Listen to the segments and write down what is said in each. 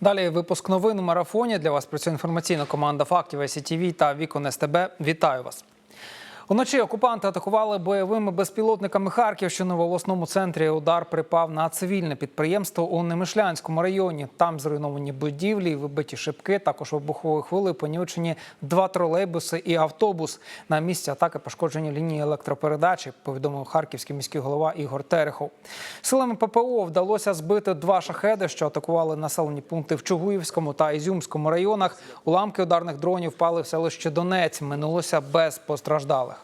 Далі випуск новин у марафоні. Для вас працює інформаційна команда фактів СІТВ та Вікон СТБ. Вітаю вас. Уночі окупанти атакували бойовими безпілотниками Харківщину в обласному центрі. Удар припав на цивільне підприємство у Немишлянському районі. Там зруйновані будівлі, вибиті шибки. Також вибуховою хвилею понівечені два тролейбуси і автобус. На місці атаки пошкоджені лінії електропередачі. Повідомив харківський міський голова Ігор Терехов. Силами ППО вдалося збити два шахеди, що атакували населені пункти в Чугуївському та Ізюмському районах. Уламки ударних дронів впали в селище Донець. Минулося без постраждалих.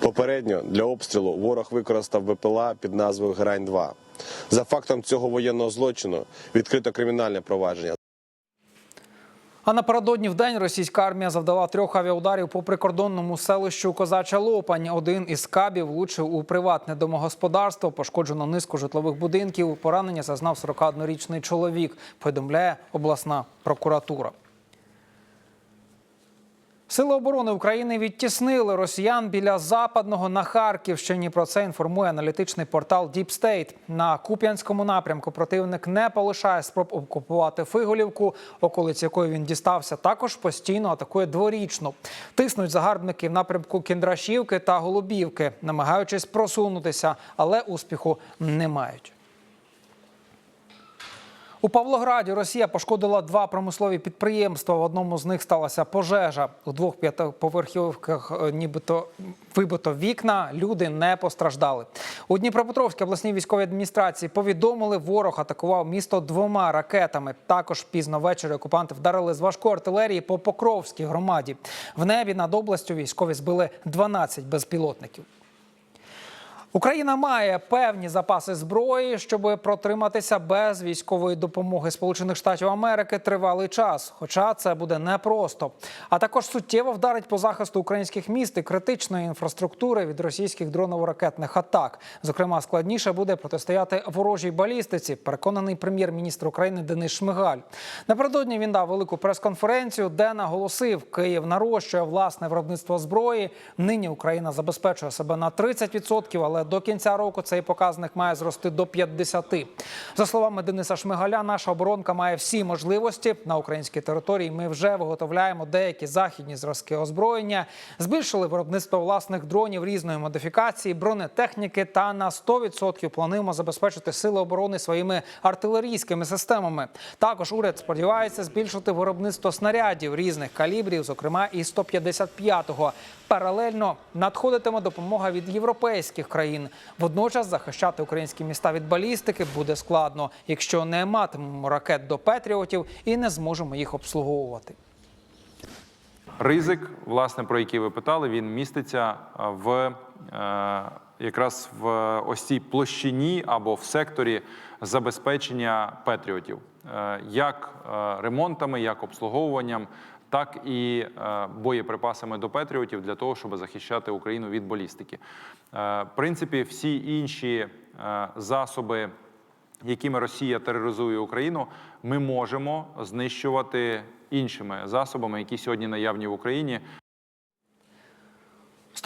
Попередньо для обстрілу ворог використав БПЛА під назвою Грань-2. За фактом цього воєнного злочину відкрито кримінальне провадження. А напередодні в день російська армія завдала трьох авіаударів по прикордонному селищу Козача Лопань. Один із кабів влучив у приватне домогосподарство. Пошкоджено низку житлових будинків. Поранення зазнав 41-річний чоловік. Повідомляє обласна прокуратура. Сили оборони України відтіснили росіян біля западного на Харківщині. Про це інформує аналітичний портал Deep State. На Куп'янському напрямку противник не полишає спроб окупувати Фиголівку, околиць якої він дістався. Також постійно атакує дворічну. Тиснуть загарбники в напрямку Кіндрашівки та Голубівки, намагаючись просунутися, але успіху не мають. У Павлограді Росія пошкодила два промислові підприємства. В одному з них сталася пожежа. У двох п'ятиповерхівках е, нібито вибито вікна. Люди не постраждали. У Дніпропетровській обласній військовій адміністрації повідомили, ворог атакував місто двома ракетами. Також пізно ввечері окупанти вдарили з важкої артилерії по Покровській громаді. В небі над областю військові збили 12 безпілотників. Україна має певні запаси зброї, щоб протриматися без військової допомоги Сполучених Штатів Америки тривалий час. Хоча це буде непросто. А також суттєво вдарить по захисту українських міст і критичної інфраструктури від російських дроново-ракетних атак. Зокрема, складніше буде протистояти ворожій балістиці. Переконаний прем'єр-міністр України Денис Шмигаль. Напередодні він дав велику прес-конференцію, де наголосив, Київ нарощує власне виробництво зброї. Нині Україна забезпечує себе на 30%, але до кінця року цей показник має зрости до 50%. За словами Дениса Шмигаля, наша оборонка має всі можливості на українській території. Ми вже виготовляємо деякі західні зразки озброєння, збільшили виробництво власних дронів різної модифікації, бронетехніки та на 100% плануємо забезпечити сили оборони своїми артилерійськими системами. Також уряд сподівається збільшити виробництво снарядів різних калібрів, зокрема і 155-го. Паралельно надходитиме допомога від європейських країн. Водночас захищати українські міста від балістики буде складно, якщо не матимемо ракет до Петріотів і не зможемо їх обслуговувати. Ризик, власне, про який ви питали, він міститься е, в е, якраз в ось цій площині або в секторі забезпечення патріотів, Е, як е, ремонтами, як обслуговуванням, так і е, боєприпасами до Петріотів для того, щоб захищати Україну від балістики. Е, В принципі, всі інші е, засоби якими Росія тероризує Україну, ми можемо знищувати іншими засобами, які сьогодні наявні в Україні.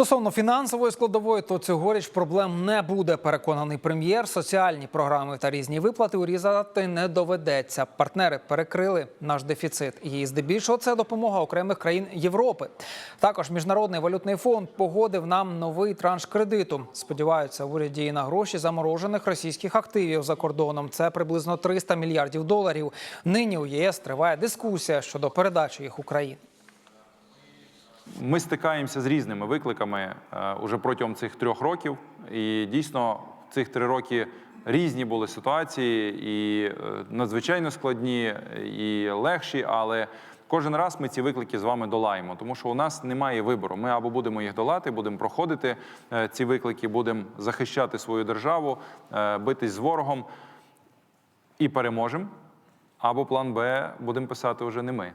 Стосовно фінансової складової, то цьогоріч проблем не буде. Переконаний прем'єр. Соціальні програми та різні виплати урізати не доведеться. Партнери перекрили наш дефіцит. І здебільшого це допомога окремих країн Європи. Також міжнародний валютний фонд погодив нам новий транш кредиту. Сподіваються, уряді і на гроші заморожених російських активів за кордоном. Це приблизно 300 мільярдів доларів. Нині у єС триває дискусія щодо передачі їх Україні. Ми стикаємося з різними викликами е, уже протягом цих трьох років. І дійсно, цих три роки різні були ситуації, і е, надзвичайно складні, і легші, але. Кожен раз ми ці виклики з вами долаємо, тому що у нас немає вибору. Ми або будемо їх долати, будемо проходити е, ці виклики, будемо захищати свою державу, битись з ворогом і переможемо. Або план Б будемо писати вже не ми.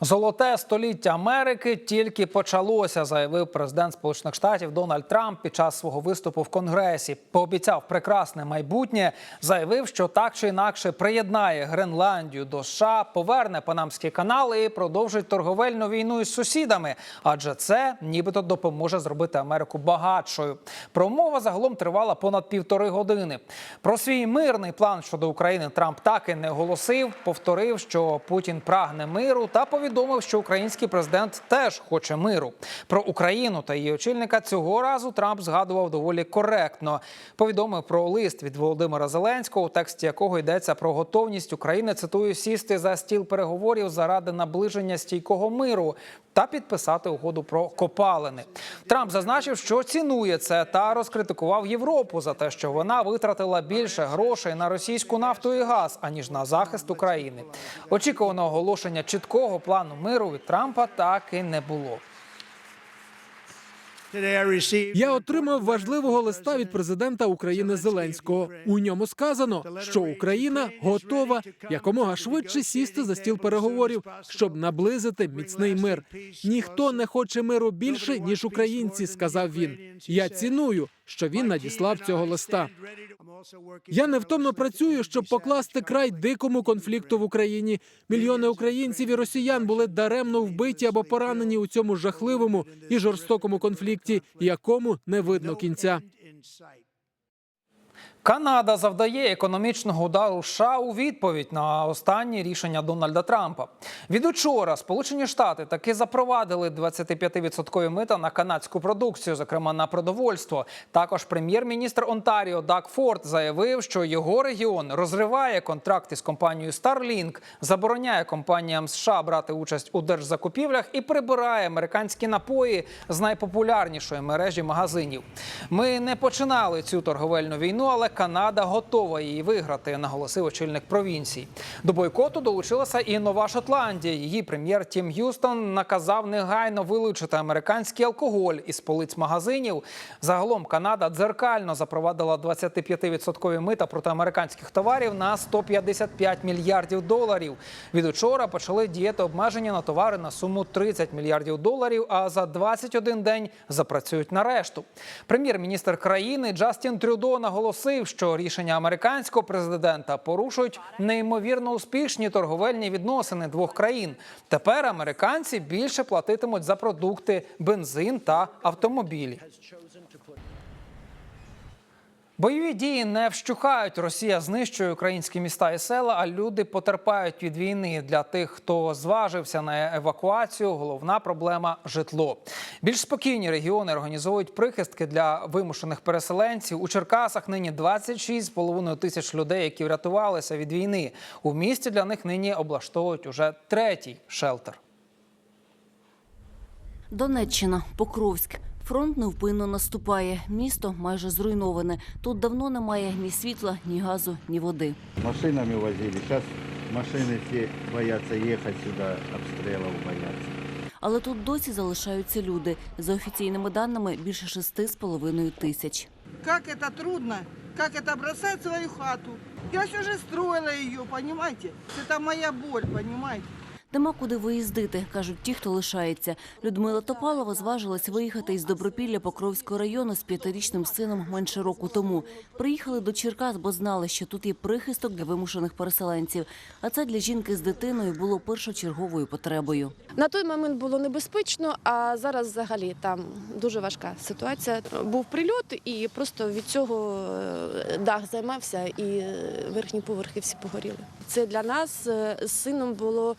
Золоте століття Америки тільки почалося, заявив президент Сполучених Штатів Дональд Трамп під час свого виступу в Конгресі. Пообіцяв прекрасне майбутнє, заявив, що так чи інакше приєднає Гренландію до США, поверне Панамські канали і продовжить торговельну війну із сусідами. Адже це нібито допоможе зробити Америку багатшою. Промова загалом тривала понад півтори години. Про свій мирний план щодо України Трамп так і не оголосив. Повторив, що Путін прагне миру та повідомив, що український президент теж хоче миру. Про Україну та її очільника цього разу Трамп згадував доволі коректно. Повідомив про лист від Володимира Зеленського, у тексті якого йдеться про готовність України цитую сісти за стіл переговорів заради наближення стійкого миру та підписати угоду про копалини. Трамп зазначив, що цінує це та розкритикував Європу за те, що вона витратила більше грошей на російську нафту і газ аніж на захист України. Очікуваного оголошення чіткого плану миру від Трампа так і не було. Я отримав важливого листа від президента України Зеленського. У ньому сказано, що Україна готова якомога швидше сісти за стіл переговорів, щоб наблизити міцний мир. Ніхто не хоче миру більше ніж українці, сказав він. Я ціную, що він надіслав цього листа. Я невтомно працюю, щоб покласти край дикому конфлікту в Україні. Мільйони українців і росіян були даремно вбиті або поранені у цьому жахливому і жорстокому конфлікті, якому не видно кінця. Канада завдає економічного удару США у відповідь на останнє рішення Дональда Трампа. Від учора Сполучені Штати таки запровадили 25% мита на канадську продукцію, зокрема на продовольство. Також прем'єр-міністр Онтаріо Даг Форд заявив, що його регіон розриває контракти з компанією Starlink, забороняє компаніям США брати участь у держзакупівлях і прибирає американські напої з найпопулярнішої мережі магазинів. Ми не починали цю торговельну війну, але Канада готова її виграти, наголосив очільник провінції. До бойкоту долучилася і Нова Шотландія. Її прем'єр Тім Г'юстон наказав негайно вилучити американський алкоголь із полиць магазинів. Загалом Канада дзеркально запровадила 25% мита проти американських товарів на 155 мільярдів доларів. Від учора почали діяти обмеження на товари на суму 30 мільярдів доларів. А за 21 день запрацюють на решту. Прем'єр-міністр країни Джастін Трюдо наголосив, що рішення американського президента порушують неймовірно успішні торговельні відносини двох країн. Тепер американці більше платитимуть за продукти, бензин та автомобілі. Бойові дії не вщухають. Росія знищує українські міста і села, а люди потерпають від війни. Для тих, хто зважився на евакуацію, головна проблема житло. Більш спокійні регіони організовують прихистки для вимушених переселенців. У Черкасах нині 26,5 тисяч людей, які врятувалися від війни. У місті для них нині облаштовують уже третій шелтер. Донеччина, Покровськ. Фронт невпинно наступає. Місто майже зруйноване. Тут давно немає ні світла, ні газу, ні води. Машинами возили. Сейчас машины все боятся ехать сюда, обстрелов боятся. Але тут досі залишаються люди. За офіційними даними, більше шести з половиною тисяч. Как это трудно, как это бросать свою хату. Я же уже строила ее, понимаете? Это моя боль, понимаете? Нема куди виїздити, кажуть ті, хто лишається. Людмила Топалова зважилась виїхати із Добропілля Покровського району з п'ятирічним сином менше року тому. Приїхали до Черкас, бо знали, що тут є прихисток для вимушених переселенців. А це для жінки з дитиною було першочерговою потребою. На той момент було небезпечно, а зараз взагалі там дуже важка ситуація. Був прильот, і просто від цього е, дах займався, і е, верхні поверхи всі погоріли. Це для нас е, з сином було.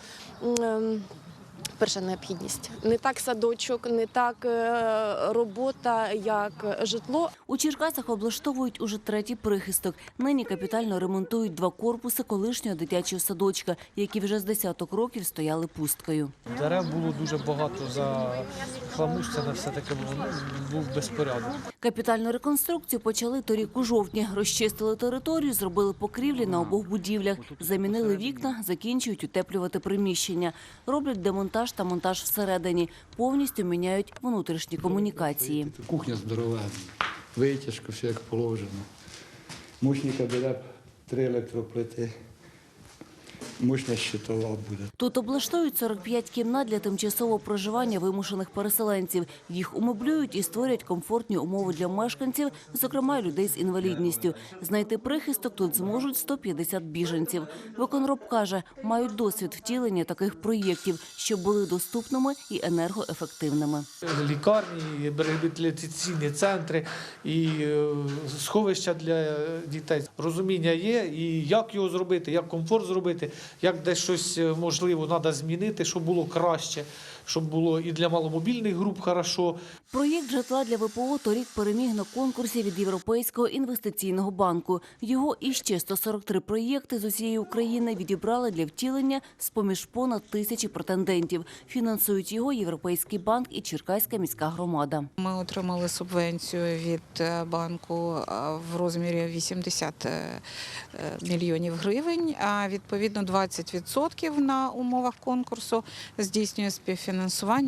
Перша необхідність не так садочок, не так е, робота, як житло. У Черкасах облаштовують уже третій прихисток. Нині капітально ремонтують два корпуси колишнього дитячого садочка, які вже з десяток років стояли пусткою. Дерев було дуже багато за хламушцями, все таки було був безпорядок. Капітальну реконструкцію почали торік у жовтні. Розчистили територію, зробили покрівлі на обох будівлях, замінили вікна, закінчують утеплювати приміщення. Роблять демонтаж та монтаж всередині. Повністю міняють внутрішні комунікації. Кухня здорова, витяжка, все як положено. Мушні кабеля, три електроплити. Мощня щитова буде. Тут облаштують 45 кімнат для тимчасового проживання вимушених переселенців. Їх умеблюють і створять комфортні умови для мешканців, зокрема людей з інвалідністю. Знайти прихисток тут зможуть 150 біженців. Виконроб каже, мають досвід втілення таких проєктів, щоб були доступними і енергоефективними. Лікарні, реабілітаційні центри і е, сховища для дітей. Розуміння є, і як його зробити, як комфорт зробити, як десь щось е, можливо треба змінити, щоб було краще, щоб було і для маломобільних груп хорошо, Проєкт житла для ВПО торік переміг на конкурсі від Європейського інвестиційного банку. Його і ще 143 проєкти з усієї України відібрали для втілення з поміж понад тисячі претендентів. Фінансують його Європейський банк і Черкаська міська громада. Ми отримали субвенцію від е, банку е, в розмірі 80 е, е, мільйонів гривень. А відповідно 20% на умовах конкурсу здійснює співфінансування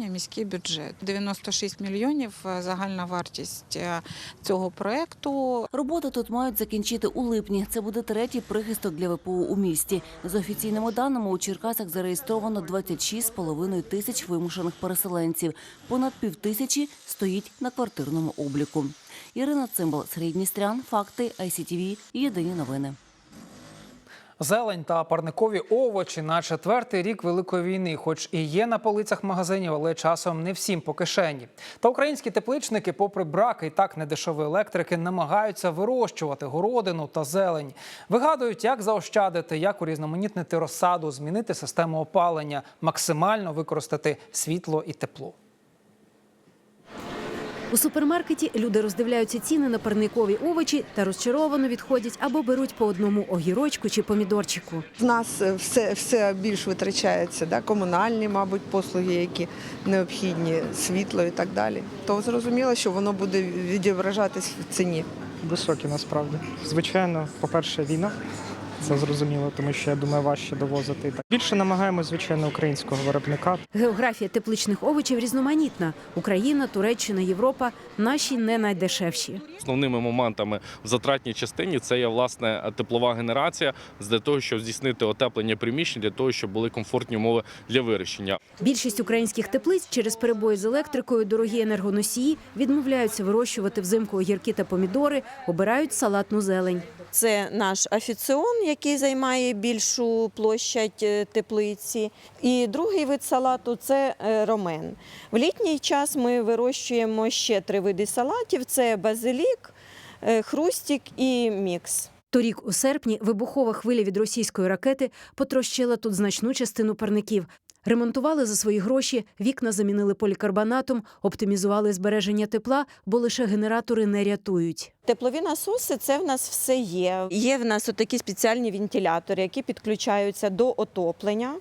міський бюджет. 96 мільйонів е, загальна вартість е, цього проекту. Роботи тут мають закінчити у липні. Це буде третій прихисток для ВПО у місті. За офіційними даними у Черкасах зареєстровано 26,5 тисяч вимушених переселенців. Понад півтисячі стоїть на квартирному обліку. Ірина Цимбал, Сергій Дністрян, Факти, ICTV, Єдині новини. Зелень та парникові овочі на четвертий рік великої війни, хоч і є на полицях магазинів, але часом не всім по кишені. Та українські тепличники, попри брак і так недешевої електрики, намагаються вирощувати городину та зелень. Вигадують, як заощадити, як урізноманітнити розсаду, змінити систему опалення, максимально використати світло і тепло. У супермаркеті люди роздивляються ціни на парникові овочі та розчаровано відходять або беруть по одному огірочку чи помідорчику. В нас е, все, все більш витрачається, да? комунальні, мабуть, послуги, які необхідні, світло і так далі. То зрозуміло, що воно буде відображатись в ціні. високі насправді. Звичайно, по-перше, війна. Це зрозуміло, тому що я думаю, важче довозити. Більше намагаємося, звичайно, українського виробника. Географія тепличних овочів різноманітна. Україна, Туреччина, Європа наші не найдешевші. Основними моментами в затратній частині це є власне теплова генерація для того, щоб здійснити отеплення приміщень, для того, щоб були комфортні умови для вирощення. Більшість українських теплиць через перебої з електрикою, дорогі енергоносії відмовляються вирощувати взимку огірки та помідори, обирають салатну зелень. Це наш афіціон, який займає більшу площадь е, теплиці. І другий вид салату це е, ромен. В літній час ми вирощуємо ще три види салатів: це базилік, е, хрустік і мікс. Торік у серпні вибухова хвиля від російської ракети потрощила тут значну частину парників. Ремонтували за свої гроші, вікна замінили полікарбонатом, оптимізували збереження тепла, бо лише генератори не рятують. Теплові насоси це в нас все є. Є в нас такі спеціальні вентилятори, які підключаються до отоплення.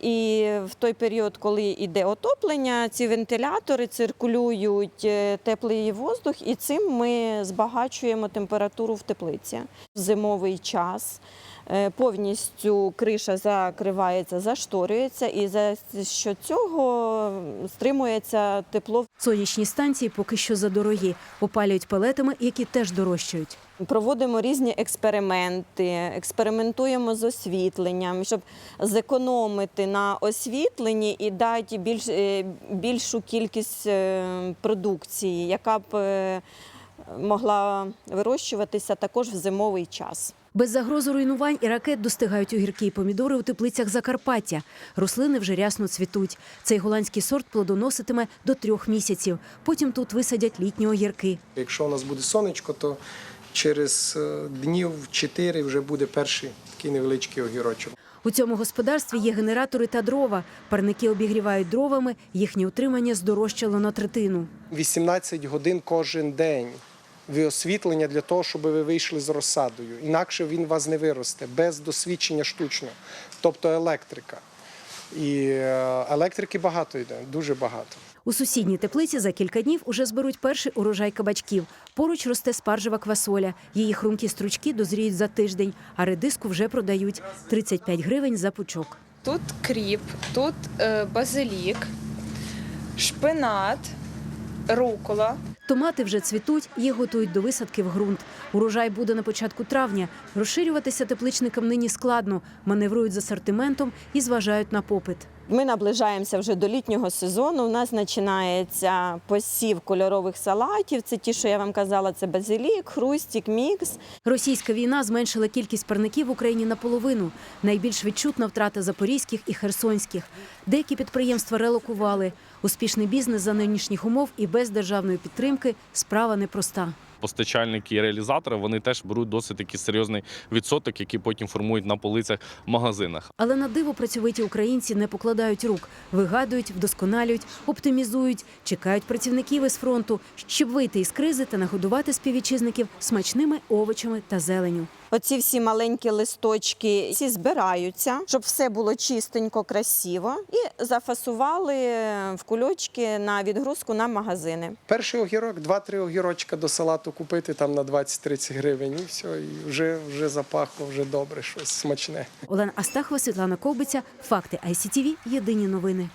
І в той період, коли йде отоплення, ці вентилятори циркулюють е, теплий воздух, і цим ми збагачуємо температуру в теплиці. В зимовий час повністю криша закривається, зашторюється, і за що цього стримується тепло Сонячні станції поки що задорогі, опалюють пелетами, які теж дорожчають. Проводимо різні експерименти, експериментуємо з освітленням, щоб зекономити на освітленні і дати більш, е, більшу кількість е, продукції, яка б е, могла вирощуватися також в зимовий час. Без загрози руйнувань і ракет достигають огірки і помідори у теплицях Закарпаття. Рослини вже рясно цвітуть. Цей голландський сорт плодоноситиме до трьох місяців. Потім тут висадять літні огірки. Якщо у нас буде сонечко, то через е, днів 4 вже буде перший такий невеличкий огірочок. У цьому господарстві є генератори та дрова. Парники обігрівають дровами, їхнє утримання здорожчало на третину. 18 годин кожен день. Ви освітлення для того, щоб ви вийшли з розсадою. Інакше він вас не виросте без досвідчення штучного, тобто електрика. І е, електрики багато йде, дуже багато. У сусідній теплиці за кілька днів уже зберуть перший урожай кабачків. Поруч росте спаржева квасоля. Її хрумкі стручки дозріють за тиждень, а редиску вже продають 35 гривень за пучок. Тут кріп, тут базилік, шпинат, рукола. Томати вже цвітуть, їх готують до висадки в ґрунт. Урожай буде на початку травня. Розширюватися тепличникам нині складно, маневрують з асортиментом і зважають на попит. Ми наближаємося вже до літнього сезону. У нас починається посів кольорових салатів. Це ті, що я вам казала, це базилік, хрустік, мікс. Російська війна зменшила кількість парників в Україні наполовину. Найбільш відчутна втрата запорізьких і херсонських. Деякі підприємства релокували. Успішний бізнес за нинішніх умов і без державної підтримки справа непроста. Постачальники і реалізатори вони теж беруть досить такий серйозний відсоток, який потім формують на полицях в магазинах. Але на диво працьовиті українці не покладають рук, вигадують, вдосконалюють, оптимізують, чекають працівників із фронту, щоб вийти із кризи та нагодувати співвітчизників смачними овочами та зеленю. Оці всі маленькі листочки всі збираються, щоб все було чистенько, красиво, і зафасували в кульочки на відгрузку на магазини. Перший огірок, два-три огірочка до салату купити там на 20-30 гривень, і все, і вже, вже запахло, вже добре, щось смачне. Олена Астахова, Світлана Ковбиця. Факти ICTV. Єдині новини.